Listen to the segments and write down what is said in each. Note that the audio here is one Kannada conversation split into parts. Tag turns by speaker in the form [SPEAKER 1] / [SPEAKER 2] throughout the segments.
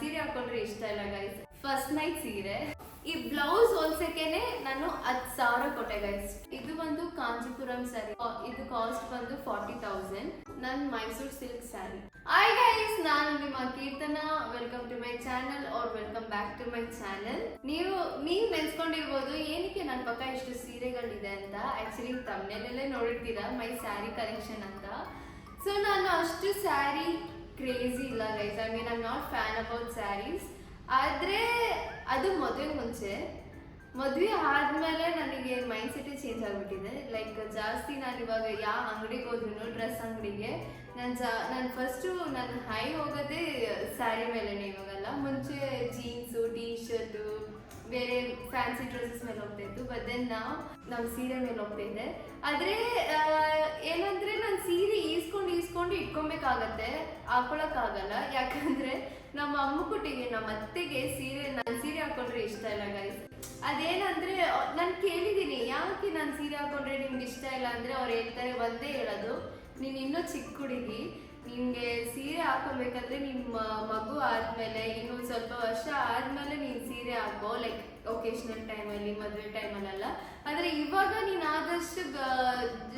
[SPEAKER 1] ಸೀರೆ ಹಾಕೊಂಡ್ರೆ ಇಷ್ಟ ಇಲ್ಲ ಗೈಸ್ ಫಸ್ಟ್ ನೈಟ್ ಸೀರೆ. ಈ ಬ್ಲೌಸ್ ಹೊಲ್ಸಕ್ಕೇನೆ ನಾನು ಹತ್ತು ಸಾವಿರ ಕೊಟ್ಟೆ ಗೈಸ್ ಇದು ಬಂದು ಕಾಂಜಿಪುರಂ ಸ್ಯಾರಿ ಇದು ಕಾಸ್ಟ್ ಬಂದು ಫಾರ್ಟಿ ತೌಸಂಡ್ ನನ್ Mysore silk sari hi guys ನಾನು ನಿಮ್ಮ Keerthana. Welcome to my channel or welcome back to my channel ನೀವು ನೀವು ನೆನ್ಸ್ಕೊಂಡಿರ್ಬೋದು ಏನಕ್ಕೆ ನನ್ನ ಪಕ್ಕ ಇಷ್ಟು ಸೀರೆಗಳಿದೆ ಅಂತ. ಆಕ್ಚುಲಿ ತಮ್ಮನೇಲೇ ನೋಡಿರ್ತೀರಾ ಮೈ ಸ್ಯಾರಿ ಕಲೆಕ್ಷನ್ ಅಂತ. ಸೊ ನಾನು ಅಷ್ಟು ಸ್ಯಾರಿ ಕ್ರೇಜಿ ಇಲ್ಲ guys I mean I not fan about saris ಆದರೆ ಅದು ಮದುವೆ ಮುಂಚೆ. ಮದುವೆ ಆದಮೇಲೆ ನನಗೆ ಮೈಂಡ್ ಸೆಟ್ಟೇ ಚೇಂಜ್ ಆಗಿಬಿಟ್ಟಿದೆ. ಲೈಕ್ ಜಾಸ್ತಿ ನಾನು ಇವಾಗ ಯಾವ ಅಂಗಡಿಗೆ ಹೋದ್ರು ಡ್ರೆಸ್ ಅಂಗಡಿಗೆ. ನಾನು ಜಾ, ನಾನು ಫಸ್ಟು ನನ್ನ ಹೈ ಹೋಗೋದೇ ಸ್ಯಾರಿ ಮೇಲೆ ಇವಾಗಲ್ಲ. ಮುಂಚೆ ಜೀನ್ಸು ಟೀ ಶರ್ಟು ಬೇರೆ ಫ್ಯಾನ್ಸಿ ಡ್ರೆಸ್ಸಸ್ ಮೇಲೆ ಹೋಗ್ತಾ ಇತ್ತು ಬಟ್ ದೆನ್ ನಾವು ನಮ್ಮ ಸೀರೆ ಮೇಲೆ ಹೋಗ್ತಾ ಇದ್ದೆ ಆದರೆ ಏನಂದ್ರೆ ನಾನು ಸೀರೆ ಈಸ್ಕೊಂಡು ಈಸ್ಕೊಂಡು ಇಟ್ಕೊಬೇಕಾಗತ್ತೆ, ಹಾಕೊಳಕ್ಕಾಗಲ್ಲ. ಯಾಕಂದ್ರೆ ನಮ್ಮ ಅಮ್ಮ ಕುಟ್ಟಿಗೆ ನಮ್ಮ ಅತ್ತೆಗೆ ಸೀರೆ, ನಾನು ಸೀರೆ ಹಾಕೊಂಡ್ರೆ ಇಷ್ಟ ಇಲ್ಲ ಗೈಸ್ ಅದೇನಂದ್ರೆ ನಾನು ಕೇಳಿದ್ದೀನಿ, ಯಾಕೆ ನಾನು ಸೀರೆ ಹಾಕೊಂಡ್ರೆ ನಿಮ್ಗೆ ಇಷ್ಟ ಇಲ್ಲ? ಅಂದ್ರೆ ಅವ್ರು ಹೇಳ್ತಾರೆ, ಒಂದೇ ಹೇಳೋದು, ನೀನು ಇನ್ನೂ ಚಿಕ್ಕ ಹುಡುಗಿ ನಿಮಗೆ ಸೀರೆ ಹಾಕೋಬೇಕಂದ್ರೆ ನಿಮ್ಮ ಮಗು ಆದಮೇಲೆ ಇನ್ನೊಂದು ಸ್ವಲ್ಪ ವರ್ಷ ಆದಮೇಲೆ ನೀನು ಸೀರೆ ಹಾಕೋ ಲೈಕ್ ಒಕೇಶ್ನಲ್ ಟೈಮಲ್ಲಿ ಮದುವೆ ಟೈಮಲ್ಲೆಲ್ಲ ಆದರೆ ಇವಾಗ ನೀನು ಆದಷ್ಟು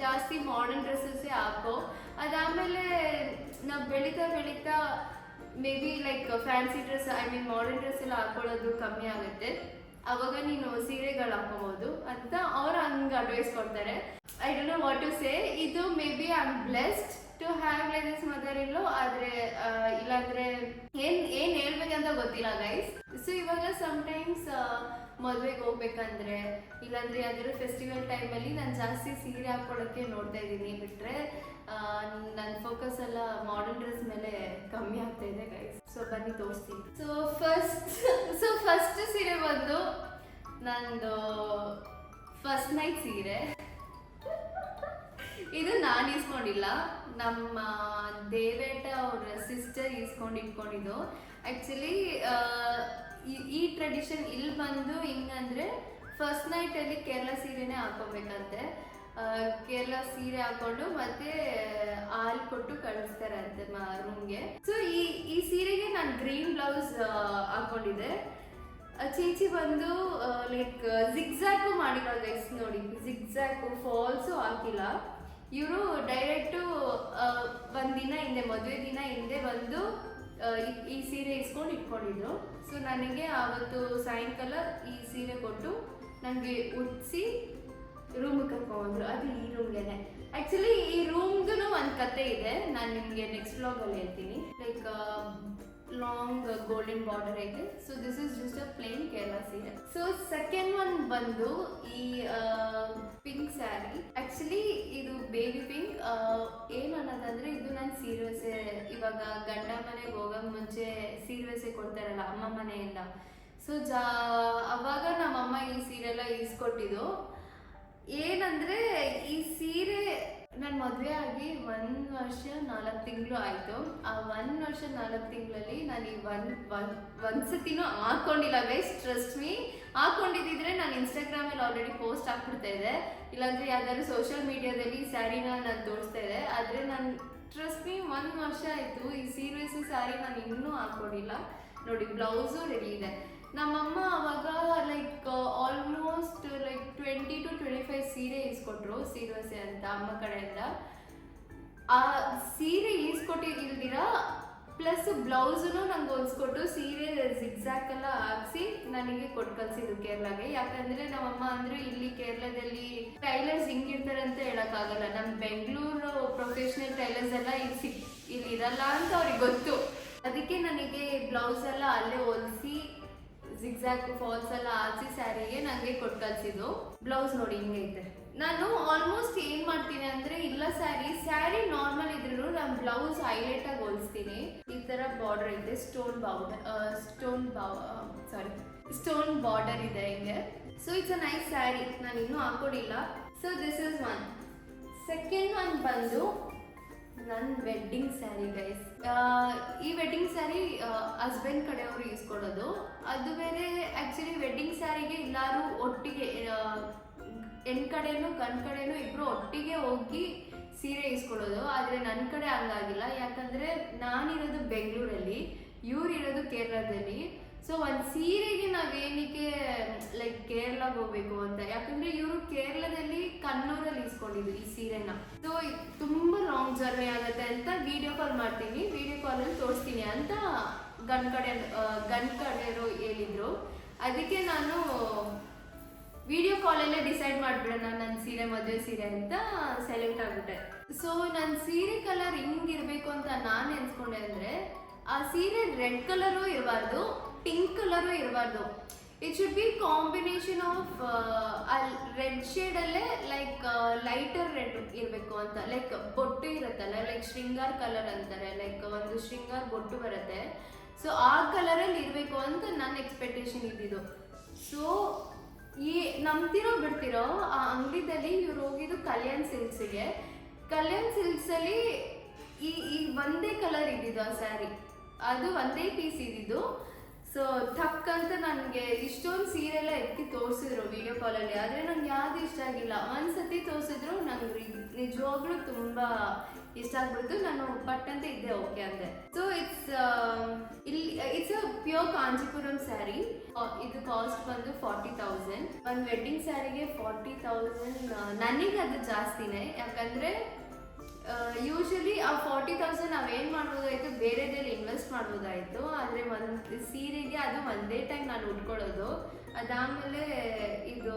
[SPEAKER 1] ಜಾಸ್ತಿ ಮಾಡರ್ನ್ ಡ್ರೆಸ್ಸಸ್ಸೇ ಹಾಕೋ ಅದಾದಮೇಲೆ ನಾವು ಬೆಳೀತಾ ಬೆಳೀತಾ may be like fancy dress I mean modern dress ಎಲ್ಲ ಹಾಕೊಳ್ಳೋದು ಕಮ್ಮಿ ಆಗುತ್ತೆ. ಅವಾಗ ನೀನು ಸೀರೆಗಳು ಹಾಕೋಬಹುದು ಅಂತ ಅವ್ರು ಹಂಗೆ ಅಡ್ವೈಸ್ ಕೊಡ್ತಾರೆ. I don't know what to say ಇದು may be I am blessed to have like this mother ಇಲ್ಲೋ ಆದ್ರೆ ಇಲ್ಲಾಂದ್ರೆ ಏನ್ ಏನ್ ಹೇಳ್ಬೇಕಂತ ಗೊತ್ತಿಲ್ಲ ಗೈಸ್ ಸೊ ಇವಾಗ ಸಮ್ಟೈಮ್ಸ್ ಮದುವೆಗೆ ಹೋಗ್ಬೇಕಂದ್ರೆ, ಇಲ್ಲಾಂದ್ರೆ ಯಾವ್ದಾದ್ರು ಫೆಸ್ಟಿವಲ್ ಟೈಮಲ್ಲಿ ನಾನು ಜಾಸ್ತಿ ಸೀರೆ ಹಾಕೊಳಕ್ಕೆ ನೋಡ್ತಾ ಇದ್ದೀನಿ ಬಿಟ್ರೆ ನನ್ನ ಫೋಕಸ್ ಎಲ್ಲ ಮಾಡರ್ನ್ ಡ್ರೆಸ್ ಮೇಲೆ ಕಮ್ಮಿ ಆಗ್ತಾ ಇದೆ ಗೈಸ್ ಸೊ ಬನ್ನಿ, ತೋರಿಸ್ತೀನಿ. ಸೊ ಫಸ್ಟ್ ಸೊ ಫಸ್ಟ್ ಸೀರೆ ಬಂದು ನಂದು ಫಸ್ಟ್ ನೈಟ್ ಸೀರೆ. ಇದು ನಾನು ಇಸ್ಕೊಂಡಿಲ್ಲ ನಮ್ಮ ದೇವೇಟ ಅವ್ರ ಸಿಸ್ಟರ್ ಇಸ್ಕೊಂಡು ಇಟ್ಕೊಂಡಿದ್ದು. ಆ್ಯಕ್ಚುಲಿ ಈ ಟ್ರೆಡಿಷನ್ ಇಲ್ಲಿ ಬಂದು ಹಿಂಗಂದ್ರೆ ಫಸ್ಟ್ ನೈಟಲ್ಲಿ ಕೇರಳ ಸೀರೆನೇ ಹಾಕೋಬೇಕಂತೆ ಕೇರಳ ಸೀರೆ ಹಾಕೊಂಡು ಮತ್ತೆ ಹಾಲು ಕೊಟ್ಟು ಕಳಿಸ್ತಾರಂತೆ ರೂಮ್ಗೆ ಸೊ ಈ ಈ ಸೀರೆಗೆ ನಾನು ಗ್ರೀನ್ ಬ್ಲೌಸ್ ಹಾಕೊಂಡಿದ್ದೆ ಚೀಚಿ ಬಂದು ಲೈಕ್ ಜಿಗ್ಜಾಕು ಮಾಡಿರೋ ಗೈಸ್ ನೋಡಿ. ಜಿಗ್ಜಾಕು ಫಾಲ್ಸು ಹಾಕಿಲ್ಲ. ಇವರು ಡೈರೆಕ್ಟು ಒಂದಿನ ಹಿಂದೆ, ಮದುವೆ ದಿನ ಹಿಂದೆ ಬಂದು ಈ- ಸೀರೆ ಇಸ್ಕೊಂಡು ಇಟ್ಕೊಂಡಿದ್ರು. ಸೊ ನನಗೆ ಆವತ್ತು ಸಾಯಂಕಾಲ ಈ ಸೀರೆ ಕೊಟ್ಟು ನನಗೆ ಉಡ್ಸಿ ರೂಮಿಗೆ ಕರ್ಕೊಂಡ್ರು ಅದು ಈ ರೂಮ್ಗೆನೆ ಆ್ಯಕ್ಚುಲಿ ಈ ರೂಮ್ದು ಒಂದು ಕತೆ ಇದೆ. ನಾನು ನಿಮಗೆ ನೆಕ್ಸ್ಟ್ ಬ್ಲಾಗಲ್ಲಿ ಹೇಳ್ತೀನಿ. ಲೈಕ್ ಲಾಂಗ್ ಗೋಲ್ಡನ್ ಬಾರ್ಡರ್ ಐತೆ. So this is just a plain Kerala ಸೀರೆ ಸೊ ಸೆಕೆಂಡ್ ಒನ್ ಬಂದು ಈ ಪಿಂಕ್ ಸ್ಯಾರಿ ಆಕ್ಚುಲಿ ಇದು ಬೇಬಿ ಪಿಂಕ್ ಏನು ಅನ್ನೋದಂದ್ರೆ ಇದು ನಾನು ಸೀರೆಸೆ ಇವಾಗ ಗಂಡ ಮನೆಗೆ ಹೋಗೋಕೆ ಮುಂಚೆ ಸೀರೆಸೆ ಕೊಡ್ತಾರಲ್ಲ ಅಮ್ಮ ಮನೆಯಿಂದ. ಸೊ ಜಾ, ಅವಾಗ ನಮ್ಮಮ್ಮ ಈ ಸೀರೆ ಎಲ್ಲ ಈಸ್ಕೊಟ್ಟಿದ್ದು. ಏನಂದ್ರೆ ಈ ಸೀರೆ ನನ್ನ ಮದುವೆ ಆಗಿ ಒಂದು ವರ್ಷ ನಾಲ್ಕು ತಿಂಗಳು ಆಯಿತು. ಆ ಒಂದು ವರ್ಷ ನಾಲ್ಕು ತಿಂಗಳಲ್ಲಿ ನಾನು ಈ ಒನ್ ಒಂದು ಸತಿನೂ ಹಾಕೊಂಡಿಲ್ಲ ಗೈಸ್ ಟ್ರಸ್ಟ್ ಮೀ ಹಾಕೊಂಡಿದ್ದಿದ್ರೆ ನಾನು ಇನ್ಸ್ಟಾಗ್ರಾಮಲ್ಲಿ ಆಲ್ರೆಡಿ ಪೋಸ್ಟ್ ಹಾಕ್ಬಿಡ್ತಾ ಇದ್ದೆ. ಇಲ್ಲಾಂದರೆ ಯಾವ್ದಾದ್ರು ಸೋಷಿಯಲ್ ಮೀಡಿಯಾದಲ್ಲಿ ಸ್ಯಾರಿನ ನಾನು ತೋರಿಸ್ತಾ ಇದ್ದೆ. ಆದರೆ ನಾನು ಟ್ರಸ್ಟ್ ಮೀ ಒಂದು ವರ್ಷ ಆಯಿತು. ಈ ಸೀರಿಯಸ್ ಸ್ಯಾರಿ ನಾನು ಇನ್ನೂ ಹಾಕೊಂಡಿಲ್ಲ. ನೋಡಿ, ಬ್ಲೌಸು ರೆಡಿ ಇದೆ. ನಮ್ಮಮ್ಮ ಅವಾಗ like almost like twenty to twenty five ಸೀರೆ ಈಸ್ಕೊಟ್ರು ಸೀರೆಸೆ ಅಂತ, ಅಮ್ಮ ಕಡೆಯಿಂದ. ಆ ಸೀರೆ ಈಸ್ಕೊಟ್ಟಿ ಇಲ್ದಿರ ಪ್ಲಸ್ ಬ್ಲೌಸನ್ನು ನಂಗೆ ಹೊಲ್ಸ್ಕೊಟ್ಟು ಸೀರೆ ಜಿಗ್ಸಾಕ್ ಎಲ್ಲ ಹಾಕ್ಸಿ ನನಗೆ ಕೊಟ್ಟು ಕಳ್ಸಿದ್ರು ಕೇರಳಗೆ. ಯಾಕಂದ್ರೆ ನಮ್ಮಮ್ಮ ಅಂದ್ರೆ ಇಲ್ಲಿ ಕೇರಳದಲ್ಲಿ ಟೈಲರ್ಸ್ ಹಿಂಗಿರ್ತಾರೆ ಅಂತ ಹೇಳಕ್ಕಾಗಲ್ಲ. ನಮ್ಮ ಬೆಂಗಳೂರು ಪ್ರೊಫೆಷನಲ್ ಟೈಲರ್ಸ್ ಎಲ್ಲ ಇಲ್ಲಿ ಸಿಕ್ ಇಲ್ಲಿ ಇರಲ್ಲ ಅಂತ ಅವ್ರಿಗೆ ಗೊತ್ತು. ಅದಕ್ಕೆ ನನಗೆ ಬ್ಲೌಸ್ ಎಲ್ಲ ಅಲ್ಲೇ ಹೊಲಿಸಿ ಜಿಗ್ಸಾಕ್ ಫಾಲ್ಸ್ ಎಲ್ಲ ಹಾಕಿ ಸ್ಯಾರಿಗೆ ನನಗೆ ಕೊಟ್ಟು ಕಳ್ಸಿದ್ದು. ಬ್ಲೌಸ್ ನೋಡಿ ಹಿಂಗೆ ಐತೆ. ನಾನು ಆಲ್ಮೋಸ್ಟ್ ಏನ್ ಮಾಡ್ತೀನಿ ಅಂದ್ರೆ ಇಲ್ಲ ಸ್ಯಾರಿ ಸ್ಯಾರಿ ನಾರ್ಮಲ್ ಇದ್ರು ನಾನು ಬ್ಲೌಸ್ ಹೈಲೈಟ್ ಆಗಿ ಹೊಲಿಸ್ತೀನಿ. ಈ ತರ ಬಾರ್ಡರ್ ಇದೆ stone border stone sorry stone border ಇದೆ ಹಿಂಗೆ. So it's a nice sari ನಾನು ಇನ್ನೂ ಹಾಕೊಂಡಿಲ್ಲ. So this is one second one ಬಂದು ನನ್ನ ವೆಡ್ಡಿಂಗ್ ಸ್ಯಾರಿ ಗೈಸ್ ಈ ವೆಡ್ಡಿಂಗ್ ಸ್ಯಾರಿ ಹಸ್ಬೆಂಡ್ ಕಡೆಯವರು ಇಸ್ಕೊಡೋದು ಅದು ಬೇರೆ ಆ್ಯಕ್ಚುಲಿ ವೆಡ್ಡಿಂಗ್ ಸ್ಯಾರಿಗೆ ಎಲ್ಲರೂ ಒಟ್ಟಿಗೆ ಹೆಣ್ ಕಡೆನೂ, ಗಂಡು ಕಡೆನೂ ಇಬ್ರು ಒಟ್ಟಿಗೆ ಹೋಗಿ ಸೀರೆ ಇಸ್ಕೊಳ್ಳೋದು ಆದರೆ ನನ್ನ ಕಡೆ ಹಂಗಾಗಿಲ್ಲ. ಯಾಕಂದರೆ ನಾನಿರೋದು ಬೆಂಗಳೂರಲ್ಲಿ ಇವ್ರು ಇರೋದು ಕೇರಳದಲ್ಲಿ. ಸೊ ಒಂದು ಸೀರೆಗೆ ನಾವೇನಕ್ಕೆ ಲೈಕ್ ಕೇರಳಗೆ ಹೋಗ್ಬೇಕು ಅಂತ. ಯಾಕಂದ್ರೆ ಇವರು ಕೇರಳದಲ್ಲಿ ಕಣ್ಣೂರಲ್ಲಿ ಇಸ್ಕೊಂಡಿದ್ರು ಈ ಸೀರೆನ. ಸೊ ತುಂಬಾ ಲಾಂಗ್ ಜರ್ನಿ ಆಗುತ್ತೆ ಅಂತ ವಿಡಿಯೋ ಕಾಲ್ ಮಾಡ್ತೀನಿ. ವಿಡಿಯೋ ಕಾಲಲ್ಲಿ ತೋರಿಸ್ತೀನಿ ಅಂತ ಗನ್ ಕಡೆ ಗನ್ ಕಡೆಯವರು ಹೇಳಿದ್ರು. ಅದಕ್ಕೆ ನಾನು ವಿಡಿಯೋ ಕಾಲಲ್ಲೇ ಡಿಸೈಡ್ ಮಾಡ್ಬಿಡೋಣ ನನ್ನ ಸೀರೆ, ಮದುವೆ ಸೀರೆ ಅಂತ ಸೆಲೆಕ್ಟ್ ಆಗುತ್ತೆ ಸೊ ನನ್ನ ಸೀರೆ ಕಲರ್ ಹಿಂಗಿರ್ಬೇಕು ಅಂತ ನಾನು ಎನ್ಸ್ಕೊಂಡೆ ಅಂದ್ರೆ, ಆ ಸೀರೆ ರೆಡ್ ಕಲರು ಇರಬಾರ್ದು. ಪಿಂಕ್ ಕಲರು ಇರಬಾರ್ದು. It should be combination of red ಶೇಡಲ್ಲೇ like lighter red ಇರಬೇಕು ಅಂತ. ಲೈಕ್ ಬೊಟ್ಟು ಇರುತ್ತಲ್ಲ ಲೈಕ್ ಶೃಂಗಾರ್ ಕಲರ್ ಅಂತಾರೆ ಲೈಕ್ ಒಂದು ಶೃಂಗಾರ್ ಬೊಟ್ಟು ಬರುತ್ತೆ. ಸೊ ಆ ಕಲರಲ್ಲಿ ಇರಬೇಕು ಅಂತ ನನ್ನ ಎಕ್ಸ್ಪೆಕ್ಟೇಷನ್ ಇದ್ದಿದ್ದು. ಸೊ ಈ ನಂಬ್ತಿರೋ ಬಿಡ್ತಿರೋ, ಆ ಅಂಗಡಿದಲ್ಲಿ ಇವ್ರು ಹೋಗಿದ್ದು ಕಲ್ಯಾಣ್ ಸಿಲ್ಕ್ಸ್ಗೆ ಕಲ್ಯಾಣ್ ಸಿಲ್ಕ್ಸಲ್ಲಿ ಈ ಈ ಒಂದೇ ಕಲರ್ ಇದ್ದಿದ್ದು ಆ ಸ್ಯಾರಿ ಅದು ಒಂದೇ ಪೀಸ್ ಇದ್ದಿದ್ದು. ಸೊ ಅಂತ ನನಗೆ ಇಷ್ಟೊಂದು ಸೀರೆ ಎಲ್ಲ ಎತ್ತಿ ತೋರಿಸಿದ್ರು ವಿಡಿಯೋ ಕಾಲಲ್ಲಿ ಆದರೆ ನಂಗೆ ಯಾವುದು ಇಷ್ಟ ಆಗಿಲ್ಲ. ಒಂದ್ಸತಿ ತೋರಿಸಿದ್ರು ನಂಗೆ ನಿಜವಾಗ್ಲೂ ತುಂಬ ಇಷ್ಟ ಆಗ್ಬಿಡ್ತು. ನಾನು ಪಟ್ಟಂತೆ ಇದ್ದೆ ಓಕೆ ಅಂದೆ. ಸೊ ಇಟ್ಸ್ ಇಲ್ಲಿ it's a pure Kanchipuram sari ಇದು ಕಾಸ್ಟ್ ಬಂದು ಫಾರ್ಟಿ ತೌಸಂಡ್ ಒಂದು ವೆಡ್ಡಿಂಗ್ ಸ್ಯಾರಿಗೆ ಫಾರ್ಟಿ ತೌಸಂಡ್ ನನಗೆ ಅದು ಜಾಸ್ತಿನೇ. ಯಾಕಂದ್ರೆ ಯೂಶಲಿ ಆ ಫಾರ್ಟಿ ತೌಸಂಡ್ ನಾವು ಏನು ಮಾಡ್ಬೋದಾಯಿತು? ಬೇರೆದಲ್ಲಿ ಇನ್ವೆಸ್ಟ್ ಮಾಡ್ಬೋದಾಯಿತು. ಆದರೆ ಒಂದು ಸೀರೆಗೆ ಅದು ಒಂದೇ ಟೈಮ್ ನಾನು ಉಟ್ಕೊಳ್ಳೋದು. ಅದಾದಮೇಲೆ ಇದು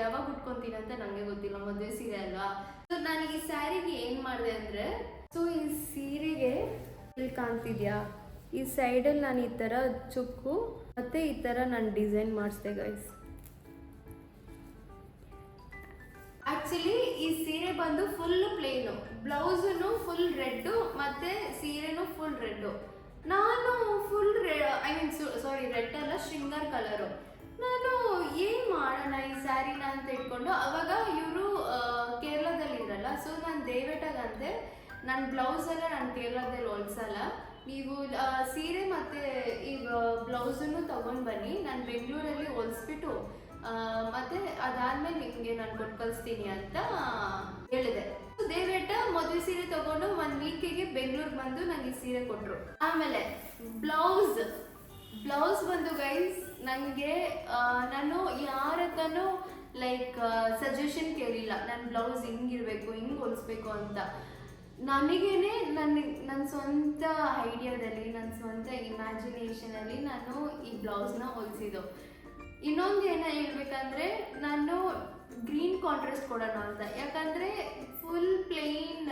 [SPEAKER 1] ಯಾವಾಗ ಉಟ್ಕೊತೀನಿ ಅಂತ ನನಗೆ ಗೊತ್ತಿಲ್ಲ. ಮದುವೆ ಸೀರೆ ಅಲ್ವಾ? ಸೊ ನಾನು ಈ ಸ್ಯಾರಿಗೆ ಏನು ಮಾಡಿದೆ ಅಂದರೆ ಸೊ ಈ ಸೀರೆಗೆ ಇಲ್ಲಿ ಕಾಣ್ತಿದ್ಯಾ? ಈ ಸೈಡಲ್ಲಿ ನಾನು ಈ ಥರ ಚುಕ್ಕು, ಮತ್ತು ಈ ಥರ ನಾನು ಡಿಸೈನ್ ಮಾಡಿಸ್ದೆ ಗೈಸ್ ಆಕ್ಚುಲಿ ಈ ಸೀರೆ ಬಂದು ಫುಲ್ ಪ್ಲೇನು ಬ್ಲೌಸನು ಫುಲ್ ರೆಡ್ಡು ಮತ್ತೆ ಸೀರೆನು ಫುಲ್ ರೆಡ್ಡು ನಾನು full I mean sorry red ಅಲ್ಲ, ಶೃಂಗಾರ್ ಕಲರು ನಾನು ಏನು ಮಾಡೋಣ ಈ ಸ್ಯಾರಿನ ಅಂತ ಇಟ್ಕೊಂಡು ಅವಾಗ ಇವರು ಕೇರಳದಲ್ಲಿ ಇದ್ರಲ್ಲ ಸೊ ನಾನು ದೇವೇಟಾಗಂತೆ ನನ್ನ ಬ್ಲೌಸ್ ಎಲ್ಲ ನಾನು ಕೇರಳದಲ್ಲಿ ಹೊಲ್ಸಲ್ಲ. ನೀವು ಸೀರೆ ಮತ್ತು ಈ ಬ್ಲೌಸನ್ನು ತೊಗೊಂಡು ಬನ್ನಿ. ನಾನು ಬೆಂಗಳೂರಲ್ಲಿ ಹೊಲಿಸ್ಬಿಟ್ಟು ಮತ್ತೆ ಅದಾದ್ಮೇಲೆ ನಿಮಗೆ ನಾನು ಕೊಟ್ಟು ಕಳಿಸ್ತೀನಿ ಅಂತ ಹೇಳಿದೆ. ದೇವೇಟ ಮದುವೆ ಸೀರೆ ತಗೊಂಡು ಒಂದು ವೀಕಿಗೆ ಬೆಂಗಳೂರಿಗೆ ಬಂದು ನನಗೆ ಸೀರೆ ಕೊಟ್ಟರು ಆಮೇಲೆ ಬ್ಲೌಸ್ ಬ್ಲೌಸ್ ಬಂದು ಗೈಸ್ ನನಗೆ ನಾನು ಯಾರ ಲೈಕ್ ಸಜೆಷನ್ ಕೇಳಿಲ್ಲ. ನನ್ನ ಬ್ಲೌಸ್ ಹಿಂಗಿರ್ಬೇಕು, ಹಿಂಗೆ ಹೊಲಿಸ್ಬೇಕು ಅಂತ. ನನಗೇನೆ ನನ್ನ ನನ್ನ ಸ್ವಂತ ಐಡಿಯಾದಲ್ಲಿ ನನ್ನ ಸ್ವಂತ ಇಮ್ಯಾಜಿನೇಷನಲ್ಲಿ ನಾನು ಈ ಬ್ಲೌಸ್ನ ಹೊಲಿಸಿದ್ದು. ಇನ್ನೊಂದು ಏನ ಹೇಳ್ಬೇಕಂದ್ರೆ ನಾನು ಗ್ರೀನ್ ಕಾಂಟ್ರಾಸ್ಟ್ ಕೊಡೋಣ ಅಂತ. ಯಾಕಂದರೆ ಫುಲ್ ಪ್ಲೇನ್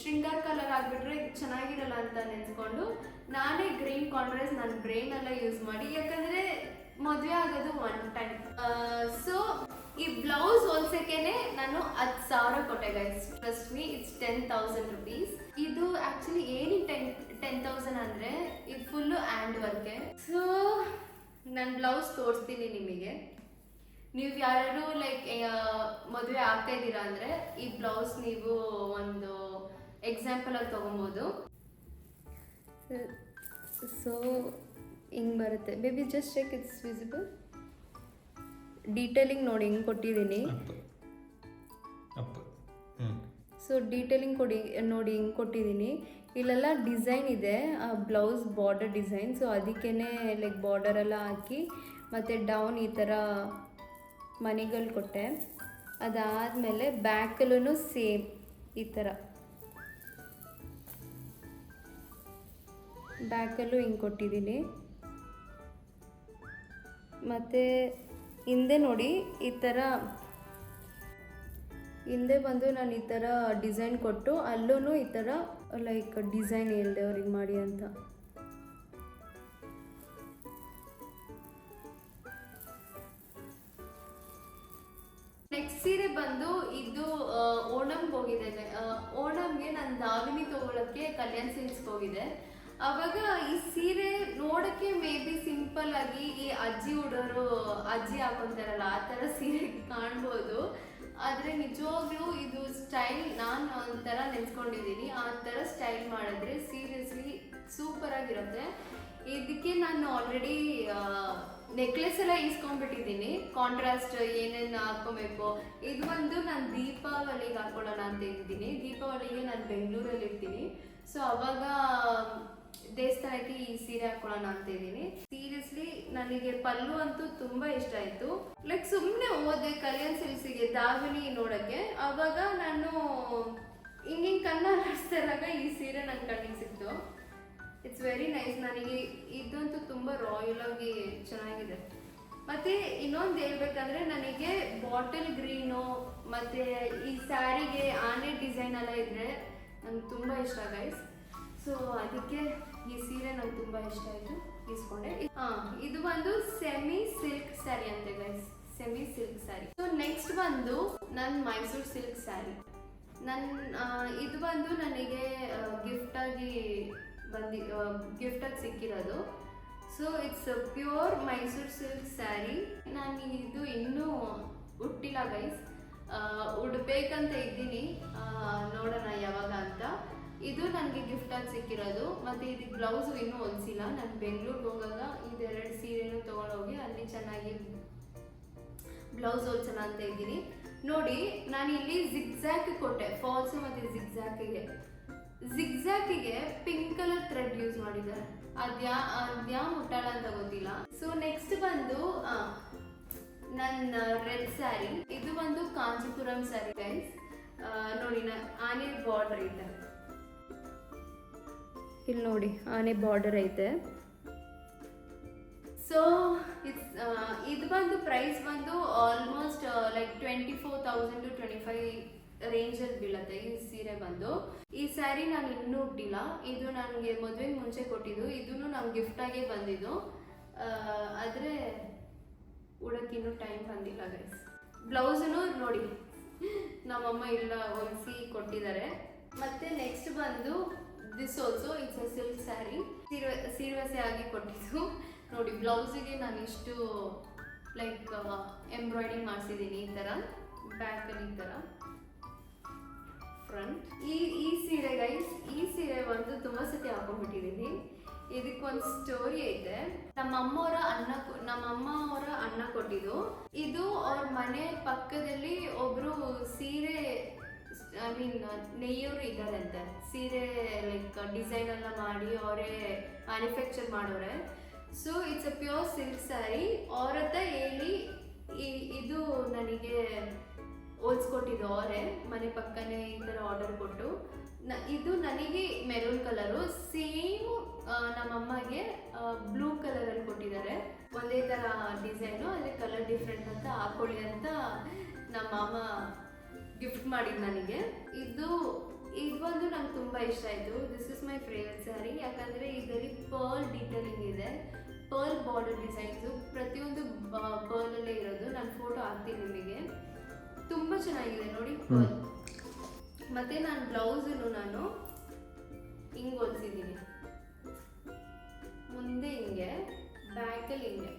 [SPEAKER 1] ಶೃಂಗಾರ್ ಕಲರ್ ಆಗಿಬಿಟ್ರೆ ಚೆನ್ನಾಗಿರಲ್ಲ ಅಂತ ನೆನೆಸ್ಕೊಂಡು ನಾನೇ ಗ್ರೀನ್ ಕಾಂಟ್ರಾಸ್ಟ್ ನನ್ನ ಬ್ರೈನೆಲ್ಲ ಯೂಸ್ ಮಾಡಿ. ಯಾಕಂದರೆ ಮದುವೆ ಆಗೋದು ಒನ್ ಟೈಮ್ ಸೊ ಈ ಬ್ಲೌಸ್ ಹೊಲ್ಸಕ್ಕೇನೆ ನಾನು ಹತ್ತು ಸಾವಿರ ಕೊಟ್ಟೆ guys trust me it's ten thousand rupees ಇದು ಆ್ಯಕ್ಚುಲಿ ಏನಕ್ಕೆ ನನ್ನ ಬ್ಲೌಸ್ ತೋರಿಸ್ತೀನಿ ನಿಮಗೆ. ನೀವು ಯಾರು ಲೈಕ್ ಮದುವೆ ಆಗ್ತಾ ಇದ್ದೀರಾ ಅಂದರೆ ಈ ಬ್ಲೌಸ್ ನೀವು ಒಂದು ಎಕ್ಸಾಂಪಲ್ ಆಗಿ ತೊಗೊಬೋದು. ಸೊ ಹಿಂಗೆ ಬರುತ್ತೆ. Baby just check it's visible detailing ನೋಡಿ ಹಿಂಗೆ ಕೊಟ್ಟಿದ್ದೀನಿ. ಸೊ ಡೀಟೇಲಿಂಗ್ ಕೊಡಿ ನೋಡಿ ಹಿಂಗೆ ಕೊಟ್ಟಿದ್ದೀನಿ. ಇಲ್ಲೆಲ್ಲ ಡಿಸೈನ್ ಇದೆ, ಆ ಬ್ಲೌಸ್ ಬಾರ್ಡರ್ ಡಿಸೈನ್ ಸೊ ಅದಕ್ಕೇ ಲೈಕ್ ಬಾರ್ಡರ್ ಎಲ್ಲ ಹಾಕಿ, ಮತ್ತು ಡೌನ್ ಈ ಥರ ಮನೆಗಳು ಕೊಟ್ಟೆ. ಅದಾದಮೇಲೆ ಬ್ಯಾಕಲ್ಲೂ ಸೇಮ್ ಈ ಥರ ಬ್ಯಾಕಲ್ಲೂ ಹಿಂಗೆ ಕೊಟ್ಟಿದ್ದೀನಿ. ಮತ್ತು ಹಿಂದೆ ನೋಡಿ ಈ ಥರ ಹಿಂದೆ ಬಂದು ನಾನು ಈ ಥರ ಡಿಸೈನ್ ಕೊಟ್ಟು ಅಲ್ಲೂ ಈ ಥರ ಲೈಕ್ ಡಿಸೈನ್ ಹೇಳಿದೆ ಅವ್ರಿಗೆ ಮಾಡಿ ಅಂತ. ನೆಕ್ಸ್ಟ್ ಸೀರೆ ಬಂದು ಇದು ಓಣಮ್ಗೆ ಹೋಗಿದ್ದೇನೆ ಓಣಂಗೆ ನಾನು ದಾವಿನಿ ತಗೊಳಕ್ಕೆ ಕಲ್ಯಾಣ್ ಸಿಲ್ಸ್ಗೆ ಹೋಗಿದೆ. ಅವಾಗ ಈ ಸೀರೆ ನೋಡಕ್ಕೆ ಮೇ ಬಿ ಸಿಂಪಲ್ ಆಗಿ ಈ ಅಜ್ಜಿ ಉಡೋರು ಅಜ್ಜಿ ಹಾಕೊಂತಾರಲ್ಲ, ಆ ಥರ ಸೀರೆ ಕಾಣ್ಬೋದು. ಆದರೆ ನಿಜವಾಗ್ಲೂ ಇದು ಸ್ಟೈಲ್ ನಾನು ಒಂಥರ ನೆನ್ಸ್ಕೊಂಡಿದ್ದೀನಿ. ಆ ಥರ ಸ್ಟೈಲ್ ಮಾಡಿದ್ರೆ ಸೀರಿಯಸ್ಲಿ ಸೂಪರ್ ಆಗಿರುತ್ತೆ. ಇದಕ್ಕೆ ನಾನು ಆಲ್ರೆಡಿ ನೆಕ್ಲೆಸ್ ಎಲ್ಲ ಇಸ್ಕೊಂಡ್ಬಿಟ್ಟಿದ್ದೀನಿ ಕಾಂಟ್ರಾಸ್ಟ್ ಏನೇನು ಹಾಕ್ಕೊಬೇಕು. ಇದು ಬಂದು ನಾನು ದೀಪಾವಳಿಗೆ ಹಾಕೊಳ್ಳೋಣ ಅಂತ ಇದ್ದೀನಿ ದೀಪಾವಳಿಗೆ ನಾನು ಬೆಂಗಳೂರಲ್ಲಿ ಇರ್ತೀನಿ. ಸೊ ಅವಾಗ, ದೇವಸ್ಥಾನಕ್ಕೆ ಈ ಸೀರೆ ಹಾಕೊಳ್ಳೋಣ ಅಂತ ಇದ್ದೀನಿ ನನಗೆ ಪಲ್ಲು ಅಂತೂ ತುಂಬಾ ಇಷ್ಟ ಆಯ್ತು. ಲೈಕ್ ಸುಮ್ಮನೆ ಓದೆ ಕಲ್ಯಾಣ್ ಸಿಲ್ಸಿಗೆ ದಾವಿನಿ ನೋಡಕ್ಕೆ. ಅವಾಗ ನಾನು ಹಿಂಗಿಂಗ್ ಕನ್ನ ಇರುವಾಗ ಈ ಸೀರೆ ನನ್ನ ಕಣ್ಣಿಗೆ ಸಿಕ್ತು. ಇಟ್ಸ್ ವೆರಿ ನೈಸ್ ನನಗೆ ಇದಂತೂ ತುಂಬ ರಾಯಲ್ ಆಗಿ ಚೆನ್ನಾಗಿದೆ. ಮತ್ತೆ ಇನ್ನೊಂದು ಹೇಳ್ಬೇಕಂದ್ರೆ ನನಗೆ ಬಾಟಲ್ ಗ್ರೀನು ಮತ್ತೆ ಈ ಸ್ಯಾರಿಗೆ ಆನೆ ಡಿಸೈನ್ ಎಲ್ಲ ಇದ್ರೆ ನಂಗೆ ತುಂಬ ಇಷ್ಟ ಗೈಸ್ ಸೊ ಅದಕ್ಕೆ ಈ ಸೀರೆ ನಂಗೆ ತುಂಬ ಇಷ್ಟ ಆಯಿತು. ಇಸ್ಕೊಂಡೆ. ಇದು ಬಂದು ಸೆಮಿ ಸಿಲ್ಕ್ ಸ್ಯಾರಿ ಅಂತೆ guys semi silk sari so next ಬಂದು ನನ್ನ ಮೈಸೂರು ಸಿಲ್ಕ್ ಸ್ಯಾರಿ ನನ್ನ ಇದು ಬಂದು ನನಗೆ ಗಿಫ್ಟ್ ಆಗಿ ಬಂದಿ ಗಿಫ್ಟ್ ಆಗಿ ಸಿಕ್ಕಿರೋದು. So it's pure Mysore silk sari ನಾನು ಇದು ಇನ್ನೂ ಉಟ್ಟಿಲ್ಲ ಗೈಸ್ ಉಡ್ಬೇಕಂತ ಇದ್ದೀನಿ. ನೋಡೋಣ ಯಾವಾಗ ಅಂತ. ಇದು ನನಗೆ ಗಿಫ್ಟ್ ಆಗಿ ಸಿಕ್ಕಿರೋದು. ಮತ್ತೆ ಇದು ಬ್ಲೌಸು ಇನ್ನೂ ಹೊಲಿಸಿಲ್ಲ. ನಾನು ಬೆಂಗಳೂರಿಗೆ ಹೋಗಾಗ ಇದೆರಡು ಸೀರೆನೂ ತೊಗೊಂಡೋಗಿ ಅಲ್ಲಿ ಚೆನ್ನಾಗಿ ಬ್ಲೌಸ್ ಹೊಲ್ಸೋಣ ಅಂತ ಇದ್ದೀನಿ. ನೋಡಿ, ನಾನು ಇಲ್ಲಿ ಜಿಗ್ಸಾಕ್ ಕೊಟ್ಟೆ. ಫಾಲ್ಸ್ ಮತ್ತೆ ಝಿಗ್ಝ್ಯಾಕಿಗೆ ಜಿಗ್ಜಾಕಿಗೆ ಪಿಂಕ್ ಕಲರ್ ಥ್ರೆಡ್ ಯೂಸ್ ಮಾಡಿದ್ದಾರೆ. ಅದ್ಯಾ ಅದ್ಯಾ ಮುಟ್ಟಾಳ ಅಂತ ಗೊತ್ತಿಲ್ಲ. ಸೊ ನೆಕ್ಸ್ಟ್ ಬಂದು ನನ್ನ ರೆಡ್ ಸ್ಯಾರಿ ಇದು ಬಂದು ಕಾಂಜಿಪುರಂ ಸ್ಯಾರಿ ಗೈಸ್ ನೋಡಿ, ನಾ ಆನಿಲ್ ಬಾರ್ಡರ್ ಐತೆ ಇಲ್ಲಿ ನೋಡಿ, ಆನೆ ಬಾರ್ಡರ್ ಐತೆ. ಸೊ ಇಟ್ಸ್ ಇದು ಬಂದು ಪ್ರೈಸ್ ಬಂದು almost like twenty four thousand to twenty five ರೇಂಜಲ್ಲಿ ಬೀಳುತ್ತೆ ಈ ಸೀರೆ ಬಂದು. ಈ ಸ್ಯಾರಿ ನಾನು ಇನ್ನೂ ಉಟ್ಟಿಲ್ಲ. ಇದು ನನಗೆ ಮದುವೆಗೆ ಮುಂಚೆ ಕೊಟ್ಟಿದ್ದು. ಇದನ್ನು ನಂಗೆ ಗಿಫ್ಟಾಗೇ ಬಂದಿದ್ದು. ಆದರೆ ಉಡಕ್ಕೆ ಇನ್ನೂ ಟೈಮ್ ಬಂದಿಲ್ಲ ಗೈಸ್ ಬ್ಲೌಸನ್ನು ನೋಡಿ, ನಮ್ಮಮ್ಮ ಇಲ್ಲ ಹೊಲಿಸಿ ಕೊಟ್ಟಿದ್ದಾರೆ. ಮತ್ತೆ ನೆಕ್ಸ್ಟ್ ಬಂದು this also it's a silk sari ಸೀರೆ ಸೀರೆವಸೆ ಆಗಿ ಕೊಟ್ಟಿದ್ದು ನೋಡಿ ಬ್ಲೌಸಿಗೆ ನಾನು ಇಷ್ಟು ಲೈಕ್ ಎಂಬ್ರಾಯ್ಡಿಂಗ್ ಮಾಡಿಸಿದ್ದೀನಿ ಈ ಥರ ಬ್ಯಾಕಲ್ಲಿ ಈ ಥರ ಫ್ರಂಟ್ ಈ ಈ ಸೀರೆ ಗೈಸ್ ಈ ಸೀರೆ ಒಂದು ತುಂಬ ಸತಿ ಹಾಕೊಂಡ್ಬಿಟ್ಟಿದ್ದೀನಿ ಇದಕ್ಕೊಂದು ಸ್ಟೋರಿ ಐತೆ ನಮ್ಮ ಅಮ್ಮವರ ಅಣ್ಣ ಕೊ- ನಮ್ಮ ಅಮ್ಮ ಅವರ ಅಣ್ಣ ಕೊಟ್ಟಿದ್ದು ಇದು ಅವ್ರ ಮನೆ ಪಕ್ಕದಲ್ಲಿ ಒಬ್ರು ಸೀರೆ ಐ ಮೀನ್ ನೆಯ್ಯೋರು ಇದ್ದಾರೆ ಅಂತೆ ಸೀರೆ ಲೈಕ್ ಡಿಸೈನ್ ಎಲ್ಲ ಮಾಡಿ ಅವರೇ ಮ್ಯಾನುಫ್ಯಾಕ್ಚರ್ ಮಾಡೋರೆ so it's a pure silk sari ಅವ್ರ ಹತ್ರ ಹೇಳಿ ಇದು ನನಗೆ ಹೋಲ್ಸ್ಕೊಟ್ಟಿದ್ದು ಅವರೇ ಮನೆ ಪಕ್ಕನೇ ಈ ಥರ ಆರ್ಡರ್ ಕೊಟ್ಟು ನ ಇದು ನನಗೆ ಮೆರೂನ್ ಕಲರು ಸೇಮ್ ನಮ್ಮಮ್ಮಗೆ ಬ್ಲೂ ಕಲರಲ್ಲಿ ಕೊಟ್ಟಿದ್ದಾರೆ ಒಂದೇ ಥರ ಡಿಸೈನು ಅದೇ ಕಲರ್ ಡಿಫ್ರೆಂಟ್ ಅಂತ ಹಾಕೊಳ್ಳಿ ಅಂತ ನಮ್ಮ ಮಾಮ ಗಿಫ್ಟ್ ಮಾಡಿದ್ದು ನನಗೆ. ಇದು ಇದು ಬಂದು ನಂಗೆ ತುಂಬ ಇಷ್ಟ ಆಯಿತು. This is my favourite sari ಯಾಕಂದರೆ ಇದರಲ್ಲಿ ಪರ್ಲ್ ಡೀಟೇಲಿಂಗ್ ಇದೆ. ಪರ್ಲ್ ಬಾರ್ಡರ್ ಡಿಸೈನ್ಸು ಪ್ರತಿಯೊಂದು ಪರ್ಲಲ್ಲೇ ಇರೋದು. ನಾನು ಫೋಟೋ ಹಾಕ್ತೀನಿ ನಿಮಗೆ. ತುಂಬ ಚೆನ್ನಾಗಿದೆ ನೋಡಿ
[SPEAKER 2] ಪರ್ಲ್
[SPEAKER 1] ಮತ್ತು ನಾನು ಬ್ಲೌಸನ್ನು ನಾನು ಹಿಂಗೆ ಹೊಲಿಸಿದ್ದೀನಿ. ಮುಂದೆ ಹಿಂಗೆ ಬ್ಯಾಕಲ್ಲಿ ಹಿಂಗೆ.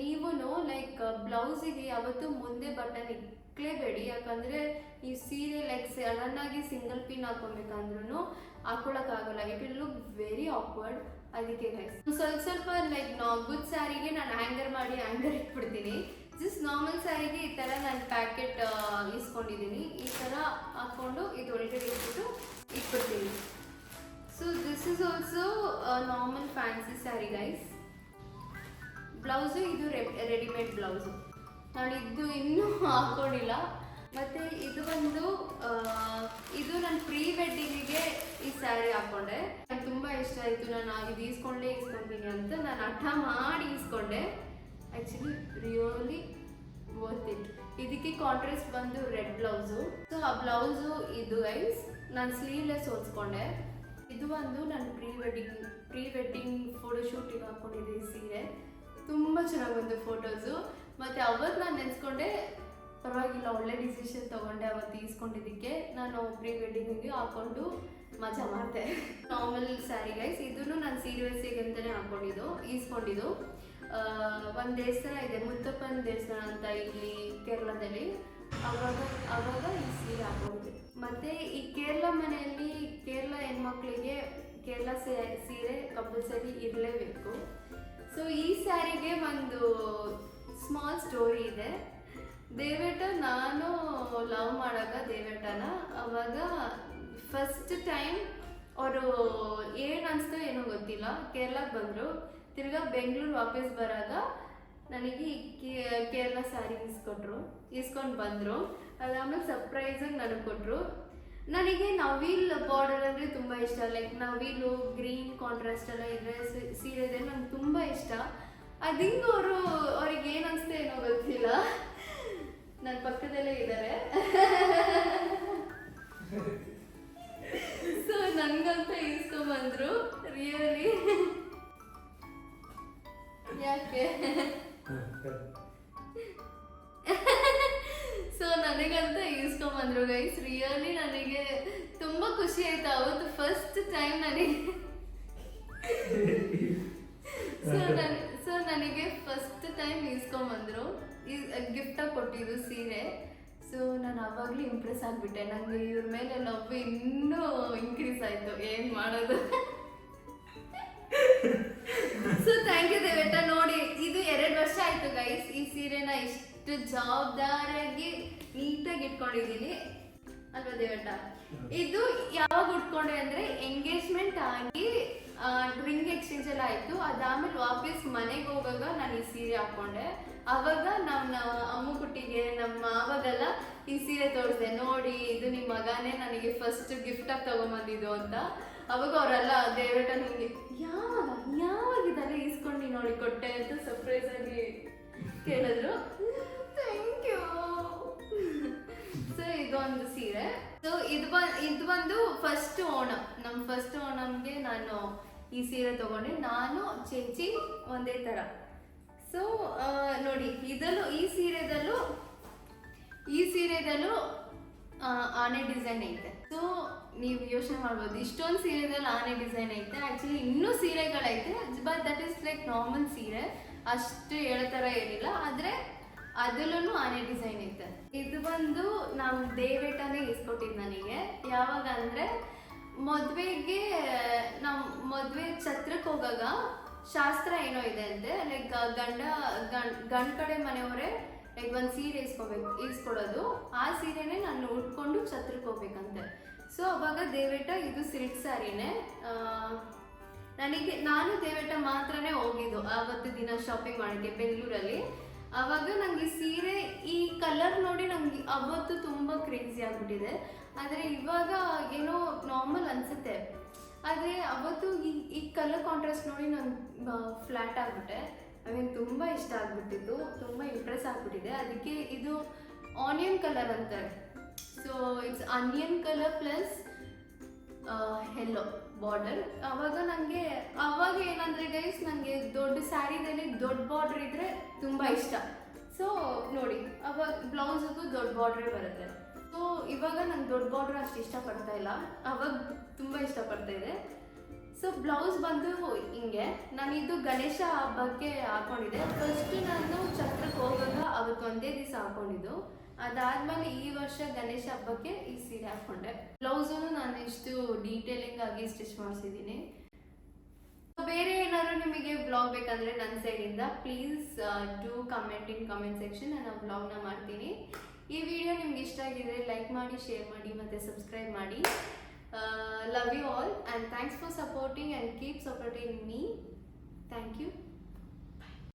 [SPEAKER 1] ನೀವು ಲೈಕ್ ಬ್ಲೌಸಿಗೆ ಯಾವತ್ತೂ ಮುಂದೆ ಬಟನ್ ಇಕ್ಲೇಬೇಡಿ ಯಾಕಂದ್ರೆ ಈ ಸೀರೆ ಲೈಕ್ ಆಗಿ ಸಿಂಗಲ್ ಪಿನ್ ಹಾಕೊಬೇಕಂದ್ರೂ ಹಾಕೊಳಕ್ಕಾಗಲ್ಲ. It will look very awkward ಅದಕ್ಕೆ ಗೈಸ್ ಸ್ವಲ್ಪ ಸ್ವಲ್ಪ ಲೈಕ್ ಗುಡ್ ಸ್ಯಾರಿಗೆ ನಾನು ಹ್ಯಾಂಗರ್ ಮಾಡಿ ಹ್ಯಾಂಗರ್ ಇಟ್ಬಿಡ್ತೀನಿ. ಜಸ್ಟ್ ನಾರ್ಮಲ್ ಸ್ಯಾರಿಗೆ ಈ ಥರ ನಾನು ಪ್ಯಾಕೆಟ್ ಇಸ್ಕೊಂಡಿದ್ದೀನಿ ಈ ಥರ ಹಾಕ್ಕೊಂಡು ಇದು ಒಳಗಡೆ ಇಟ್ಬಿಟ್ಟು ಇಟ್ಬಿಡ್ತೀನಿ. So this is also normal fancy sari guys blouse ಇದು ರೆಡಿಮೇಡ್ ಬ್ಲೌಸು ನಾನು ಇದು ಇನ್ನೂ ಹಾಕೊಂಡಿಲ್ಲ. ಮತ್ತೆ ಇದು ಬಂದು ಇದು ನನ್ನ ಪ್ರೀ ವೆಡ್ಡಿಂಗಿಗೆ ಈ ಸ್ಯಾರಿ ಹಾಕೊಂಡೆ. ನಂಗೆ ತುಂಬ ಇಷ್ಟ ಆಯಿತು. ನಾನು ಇದು ಈಸ್ಕೊಂಡೇ ಈಸ್ಕೊಂತೀನಿ ಅಂತ ನಾನು ಹಠ ಮಾಡಿ ಈಸ್ಕೊಂಡೆ. ಆ್ಯಕ್ಚುಲಿ ರಿಯೋಲಿ ವರ್ತ್ ಇಟ್ ಇದಕ್ಕೆ ಕಾಂಟ್ರಾಸ್ಟ್ ಬಂದು ರೆಡ್ ಬ್ಲೌಸು ಸೊ ಆ ಬ್ಲೌಸು ಇದು ಐಸ್ ನಾನು ಸ್ಲೀವ್ಲೆಸ್ ಹೊಲ್ಸ್ಕೊಂಡೆ. ಇದು ಒಂದು ನನ್ನ ಪ್ರೀ ವೆಡ್ಡಿಂಗ್ ಪ್ರೀ ವೆಡ್ಡಿಂಗ್ ಫೋಟೋಶೂಟಿಗೆ ಹಾಕೊಂಡಿದ್ದೆ ಈ ಸೀರೆ. ತುಂಬ ಚೆನ್ನಾಗಿ ಬಂದು ಫೋಟೋಸು ಮತ್ತು ಅವತ್ತು ನಾನು ನೆನೆಸ್ಕೊಂಡೆ, ಪರವಾಗಿಲ್ಲ, ಒಳ್ಳೆ ಡಿಸಿಷನ್ ತೊಗೊಂಡೆ ಅವತ್ತು ಈಸ್ಕೊಂಡಿದ್ದಕ್ಕೆ ನಾನು ಪ್ರೀ ವೆಡ್ಡಿಂಗಿಗೆ ಹಾಕೊಂಡು ಮಜಾ ಮಾಡಿದೆ. ನಾರ್ಮಲ್ ಸ್ಯಾರಿ ಗೈಸ್ ಇದನ್ನು ನಾನು ಸೀರಿಯಸ್ಸಿಗೆ ಅಂತಲೇ ಹಾಕೊಂಡಿದ್ದು, ಈಸ್ಕೊಂಡಿದ್ದು. ಒಂದು ದೇವಸ್ಥಾನ ಇದೆ, ಮುತ್ತಪ್ಪನ ದೇವಸ್ಥಾನ ಅಂತ ಇಲ್ಲಿ ಕೇರಳದಲ್ಲಿ. ಅವಾಗ ಅವಾಗ ಈ ಸೀರೆ ಹಾಕೊಂಡಿದ್ದೆ ಮತ್ತೆ ಈ ಕೇರಳ ಮನೆಯಲ್ಲಿ ಕೇರಳ ಹೆಣ್ಮಕ್ಳಿಗೆ ಕೇರಳ ಸೀರೆ ಕಂಪಲ್ಸರಿ ಇರಲೇಬೇಕು. ಸೊ ಈ ಸ್ಯಾರಿಗೆ ಒಂದು ಸ್ಮಾಲ್ ಸ್ಟೋರಿ ಇದೆ. ದೇವೇಟ, ನಾನು ಲವ್ ಮಾಡಾಗ ದೇವೇಟನ, ಅವಾಗ ಫಸ್ಟ್ ಟೈಮ್ ಅವರು ಏನು ಅನಿಸ್ತೋ ಏನೋ ಗೊತ್ತಿಲ್ಲ. ಕೇರಳಕ್ಕೆ ಬಂದರು. ತಿರ್ಗಾ ಬೆಂಗಳೂರು ವಾಪಸ್ ಬರಾಗ ನನಗೆ ಕೇರಳ ಸ್ಯಾರಿ ಇಸ್ಕೊಟ್ರು ಇಸ್ಕೊಂಡು ಬಂದರು. ಅದಾದ್ಮೇಲೆ ಸರ್ಪ್ರೈಸಾಗಿ ನನಗೆ ಕೊಟ್ಟರು ನನಗೆ ನವಿಲ್ ಬಾರ್ಡರ್ ಅಂದರೆ ತುಂಬ ಇಷ್ಟ. ಲೈಕ್ ನವಿಲು ಗ್ರೀನ್ ಕಾಂಟ್ರಾಸ್ಟ್ ಎಲ್ಲ ಇದ್ರೆ ಸೀರೆ ಸೀರೆ ಅದು ಅವರು ಅವ್ರಿಗೆ ಏನು ಅನಿಸ್ತೆ ಏನೋ ಗೊತ್ತಿಲ್ಲ. ನನ್ನ ಪಕ್ಕದಲ್ಲೇ ಇದ್ದಾರೆ ಸೊ ನನಗಂತ ಇಸ್ಕೊಂಬಂದ್ರು ರಿಯಲಿ ಯಾಕೆ? ಸೊ ನನಗಂತ ಇಸ್ಕೊಂಬಂದ್ರು ಗೈಸ್ ರಿಯಲಿ ನನಗೆ ತುಂಬ ಖುಷಿ ಆಯ್ತು. ಅವತ್ತು ಫಸ್ಟ್ ಟೈಮ್ ನನಗೆ. ಸೊ ನನ್ ಸೊ ನನಗೆ ಫಸ್ಟ್ ಟೈಮ್ ಇಸ್ಕೊಂಬಂದ್ರು ಗಿಫ್ಟಾಗಿ ಕೊಟ್ಟಿದ್ದು ಸೀರೆ. ಸೊ ನಾನು ಅವಾಗಲೂ ಇಂಪ್ರೆಸ್ ಆಗಿಬಿಟ್ಟೆ. ನನಗೆ ಇವ್ರ ಮೇಲೆ ಲವ್ ಇನ್ನೂ ಇನ್ಕ್ರೀಸ್ ಆಯಿತು. ಏನು ಮಾಡೋದು? ಸೊ ಥ್ಯಾಂಕ್ ಯು ದೇವೇಟ ನೋಡಿ ಇದು ಎರಡು ವರ್ಷ ಆಯ್ತು ಗೈಸ್ ಈ ಸೀರೆನ ಇಷ್ಟು ಜವಾಬ್ದಾರಿಯಾಗಿ ನೀಟಾಗಿ ಇಟ್ಕೊಂಡಿದ್ದೀನಿ. ಅಲ್ವಾ ದೇವಣ್ಣ? ಇದು ಯಾವಾಗ ಉಟ್ಕೊಂಡೆ ಅಂದ್ರೆ ಎಂಗೇಜ್ಮೆಂಟ್ ಆಗಿ ರಿಂಗ್ ಎಕ್ಸ್ಚೇಂಜ್ ಎಲ್ಲ ಆಯ್ತು. ಅದಾದ್ಮೇಲೆ ವಾಪಸ್ ಮನೆಗೆ ಹೋಗಾಗ ನಾನು ಈ ಸೀರೆ ಹಾಕೊಂಡೆ. ಅವಾಗ ನಮ್ಮ ಅಮ್ಮ ಕುಟ್ಟಿಗೆ ನಮ್ಮ ಮಾವಾಗೆಲ್ಲ ಈ ಸೀರೆ ತೋರಿಸಿದೆ. ನೋಡಿ, ಇದು ನಿಮ್ಮ ಮಗನೇ ನನಗೆ ಫಸ್ಟ್ ಗಿಫ್ಟ್ ಆಗಿ ತಗೊಂಬಂದಿದ್ದು ಅಂತ. ಅವಾಗ ಅವರೆಲ್ಲ ದೇವಟ ನಿಮಗೆ ಯಾವಾಗ ಯಾವಾಗ ಇದೆಲ್ಲ ಈಸ್ಕೊಂಡು ನೋಡಿ ಕೊಟ್ಟೆ ಅಂತ ಸರ್ಪ್ರೈಸ್ ಆಗಿ ಕೇಳಿದ್ರು. ಥ್ಯಾಂಕ್ ಯು ಇದೊಂದು ಸೀರೆ. ಸೊ ಇದು ಇದು ಬಂದು ಫಸ್ಟ್ ಓಣಂ. ನಮ್ಮ ಫಸ್ಟ್ ಓಣಂಗೆ ನಾನು ಈ ಸೀರೆ ತಗೊಂಡೆ. ನಾನು ಚೇಚಿ ಒಂದೇ ಥರ ಸೊ ನೋಡಿ, ಇದಲ್ಲೂ, ಈ ಸೀರೆದಲ್ಲೂ ಈ ಸೀರೆದಲ್ಲೂ ಆನೆ ಡಿಸೈನ್ ಐತೆ. ಸೊ ನೀವು ಯೋಚನೆ ಮಾಡ್ಬೋದು. ಇಷ್ಟೊಂದು ಸೀರೆದಲ್ಲಿ ಆನೆ ಡಿಸೈನ್ ಐತೆ. ಆ್ಯಕ್ಚುಲಿ ಇನ್ನೂ ಸೀರೆಗಳೈತೆ. But that is like normal ಸೀರೆ. ಅಷ್ಟು ಹೇಳೋ ಥರ ಏನಿಲ್ಲ. ಆದರೆ ಅದರಲ್ಲೂ ಆನೆ ಡಿಸೈನ್ ಇತ್ತು. ಇದು ಬಂದು ನಮ್ಮ ದೇವೇಟನೇ ಇಸ್ಕೊಟ್ಟಿದ್ದು ನನಗೆ ಯಾವಾಗ ಅಂದರೆ ಮದುವೆಗೆ, ನಾವು ಮದುವೆ ಛತ್ರಕ್ಕೆ ಹೋಗಾಗ ಶಾಸ್ತ್ರ ಏನೋ ಇದೆ ಅಂತೆ ಲೈಕ್ ಗಂಡ, ಗಂಡ್, ಗಂಡ ಕಡೆ ಮನೆಯವರೇ ಲೈಕ್ ಒಂದು ಸೀರೆ ಇಸ್ಕೋಬೇಕು, ಇಸ್ಕೊಡೋದು. ಆ ಸೀರೆನೇ ನಾನು ಉಟ್ಕೊಂಡು ಛತ್ರಕ್ಕೆ ಹೋಗ್ಬೇಕಂತೆ. ಸೊ ಅವಾಗ ದೇವೇಟ ಇದು ಸಿಲ್ಕ್ ಸ್ಯಾರಿನೇ ನನಗೆ, ನಾನು ದೇವೇಟ ಮಾತ್ರನೇ ಹೋಗಿದ್ದು ಆವತ್ತು ದಿನ ಶಾಪಿಂಗ್ ಮಾಡೋಕ್ಕೆ ಬೆಂಗಳೂರಲ್ಲಿ. ಅವಾಗ ನಂಗೆ ಈ ಸೀರೆ ಈ ಕಲರ್ ನೋಡಿ ನಂಗೆ ಅವತ್ತು ತುಂಬ ಕ್ರೇಜಿ ಆಗಿಬಿಟ್ಟಿದೆ. ಆದರೆ ಇವಾಗ ಏನೋ ನಾರ್ಮಲ್ ಅನಿಸುತ್ತೆ. ಆದರೆ ಅವತ್ತು ಈ ಈ ಕಲರ್ ಕಾಂಟ್ರಾಸ್ಟ್ ನೋಡಿ ನಾನು ಫ್ಲ್ಯಾಟ್ ಆಗಿಬಿಟ್ಟೆ. ಐ ಮೀನ್ ತುಂಬ ಇಷ್ಟ ಆಗ್ಬಿಟ್ಟಿತ್ತು, ತುಂಬ ಇಂಪ್ರೆಸ್ ಆಗಿಬಿಟ್ಟಿದೆ. ಅದಕ್ಕೆ ಇದು ಆನಿಯನ್ ಕಲರ್ ಅಂತಾರೆ so it's onion colour plus yellow border. ಅವಾಗ ನನಗೆ ಅವಾಗ ಏನಂದರೆ ಗೈಸ್ ನನಗೆ ದೊಡ್ಡ ಸ್ಯಾರಿದಲ್ಲಿ ದೊಡ್ಡ ಬಾರ್ಡರ್ ಇದ್ದರೆ ತುಂಬ ಇಷ್ಟ. ಸೊ ನೋಡಿ, ಅವಾಗ ಬ್ಲೌಸಿಗೂ ದೊಡ್ಡ ಬಾರ್ಡ್ರೇ ಬರುತ್ತೆ. ಸೊ ಇವಾಗ ನಂಗೆ ದೊಡ್ಡ ಬಾರ್ಡ್ರ್ ಅಷ್ಟು ಇಷ್ಟಪಡ್ತಾ ಇಲ್ಲ. ಅವಾಗ ತುಂಬ ಇಷ್ಟಪಡ್ತಾ ಇದೆ. ಸೊ ಬ್ಲೌಸ್ ಬಂದು ಹಿಂಗೆ ಇದು ಗಣೇಶ ಹಬ್ಬಕ್ಕೆ ಹಾಕೊಂಡಿದ್ದೆ. ಫಸ್ಟ್ ನಾನು ಛತ್ರಕ್ಕೆ ಹೋಗಾಗ ಅವತ್ತು ಒಂದೇ ದಿವಸ ಹಾಕೊಂಡಿದ್ದು. ಅದಾದ್ಮೇಲೆ ಈ ವರ್ಷ ಗಣೇಶ ಹಬ್ಬಕ್ಕೆ ಈ ಸೀರೆ ಹಾಕೊಂಡೆ. ಬ್ಲೌಸು ನಾನು ಇಷ್ಟು ಡೀಟೇಲಿಂಗ್ ಆಗಿ ಸ್ಟಿಚ್ ಮಾಡಿಸಿದ್ದೀನಿ. ಬೇರೆ ಏನಾದ್ರು ನಿಮಗೆ ಬ್ಲಾಗ್ ಬೇಕಂದ್ರೆ ನನ್ನ ಸೈಡಿಂದ please do comment in comment section ನಾನು ಬ್ಲಾಗ್ನ ಮಾಡ್ತೀನಿ. ಈ ವಿಡಿಯೋ ನಿಮ್ಗೆ ಇಷ್ಟ ಆಗಿದ್ರೆ ಲೈಕ್ ಮಾಡಿ ಶೇರ್ ಮಾಡಿ, ಮತ್ತು ಸಬ್ಸ್ಕ್ರೈಬ್ ಮಾಡಿ. Love you all and thanks for supporting and keep supporting me thank you